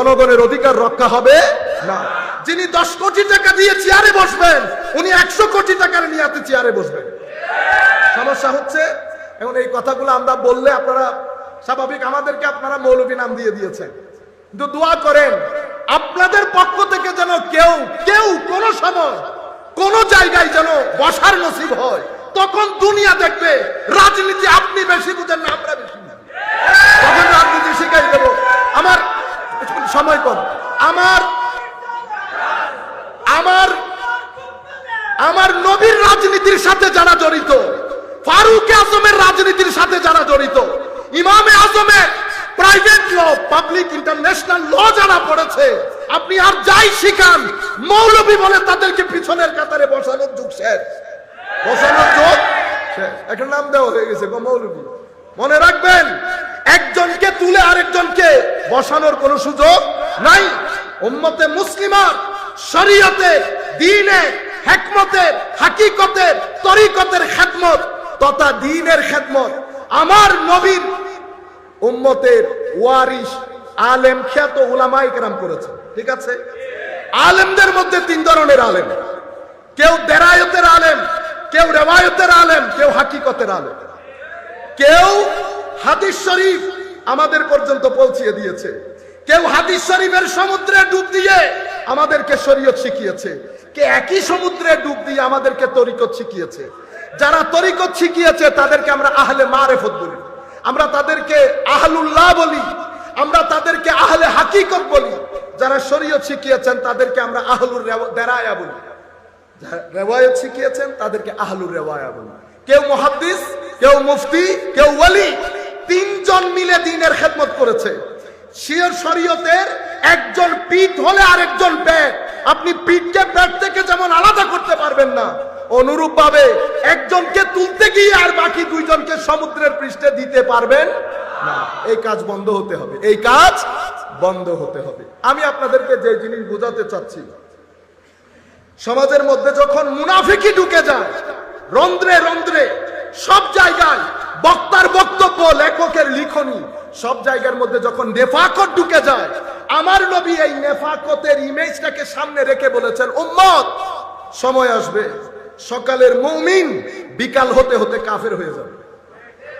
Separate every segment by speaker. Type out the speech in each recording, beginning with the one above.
Speaker 1: জনগণের অধিকার রক্ষা হবে? না। যিনি দশ কোটি টাকা দিয়ে চেয়ারে বসবেন, উনি একশো কোটি টাকার নিয়াতে চেয়ারে বসবেন। সমস্যা হচ্ছে, এখন এই কথাগুলো আমরা বললে আপনারা স্বাভাবিক আমাদেরকে আপনারা মৌলবী নাম দিয়ে দিয়েছেন। কিন্তু দোয়া করেন, আপনাদের পক্ষ থেকে যেন কেউ কেউ কোন সময়, কোন জায়গায় যেন বসার নসিব হয়। তখন দুনিয়া দেখবে, রাজনীতি আপনি বেশি বুঝেন না, আমরা সময় কম। আমার আমার আমার নবীর রাজনীতির সাথে যারা জড়িত, ফারুক আজমের রাজনীতির সাথে যারা জড়িত, ইমামে আজমের private law public international law যারা পড়েছে, আপনি আর যাই শিখান, মৌলবী বলে তাদেরকে পিছনের কাতারে বসানোর যুগ শেষ। বসানোর যুগ শেষ। একটা নাম দেওয়া হয়ে গেছে মৌলবী। মনে রাখবেন, একজনকে তুলে আরেকজনকে বসানোর কোনো সুযোগ নাই। উম্মতে মুসলিমার শরীয়তের দিনে হেকমতের হাকিকতের তরিকতের খেদমত তথা দিনের খেদমত। আমার নবীর উম্মতের ওয়ারিস আলেম খ্যাত উলামাই কেরাম করেছে। ঠিক আছে? আলেমদের মধ্যে তিন ধরনের আলেম। কেউ দেরায়তের আলেম, কেউ রেওয়ায়তের আলেম, কেউ হাকিকতের আলেম। কেউ হাদিস শরীফ আমাদের পর্যন্ত পৌঁছিয়ে দিয়েছে। কেউ হাদিস শরীফের সমুদ্রে ডুব দিয়ে আমাদেরকে শরীয়ত শিখিয়েছে। কে একই সমুদ্রে ডুব দিয়ে আমাদেরকে তরিকত শিখিয়েছে। যারা তরিকত শিখিয়েছে, তাদেরকে আমরা আহলে মারেফত বলি। আমরা তাদেরকে আহলুল্লাহ বলি। আমরা তাদেরকে আহলে হাকিকত বলি। যারা শরীয়ত শিখিয়েছেন, তাদেরকে আমরা আহলুর দেরায়া বলি। রেওয়ায়ত শিখিয়েছেন, তাদেরকে আহলুর রেওয়ায়া বলি। কেউ মুহাদ্দিস, কেউ মুফতি, কেউ ওয়ালি। তিনজন মিলে দিনের খেদমত করেছে। শিয়র শরীয়তের একজন পিঠ হলে আরেকজন পেট আপনি পিঠকে পেট থেকে যেমন আলাদা করতে পারবেন না অনুরূপ ভাবে একজনকে তুলতে গিয়ে আর বাকি দুইজনকে সমুদ্রের পৃষ্ঠে দিতে পারবেন না। এই কাজ বন্ধ হতে হবে, এই কাজ বন্ধ হতে হবে। আমি আপনাদেরকে যে জিনিস বোঝাতে চাচ্ছি, সমাজের মধ্যে যখন মুনাফিকি ঢুকে যায়, রন্ধ্রে রন্ধ্রে সব জায়গায় লিখনি সব জায়গার মধ্যে যখন নেফাকত ঢুকে যায়, আমার নবী এই নেফাকতের ইমেজটাকে সামনে রেখে বলেছেন, উম্মত, সময় আসবে, সকালের মৌমিন বিকাল হতে হতে কাফের হয়ে যাবে।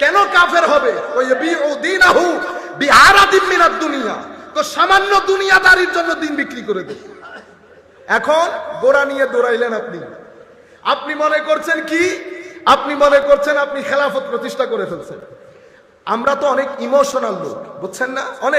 Speaker 1: কেন কাফের হবে? ওই বিউদিনাহু বিআরাদিম মিনাদ দুনিয়া। তো সামান্য দুনিয়াদারির জন্য দিন বিক্রি করে দেবে। এখন গোড়া নিয়ে দৌড়াইলেন আপনি। আপনি মনে করছেন কি? আপনি মনে করছেন আপনি খেলাফত প্রতিষ্ঠা করে ফেলছেন। আমরা তো অনেক ইমোশনাল লোক বুঝছেন না? অনেক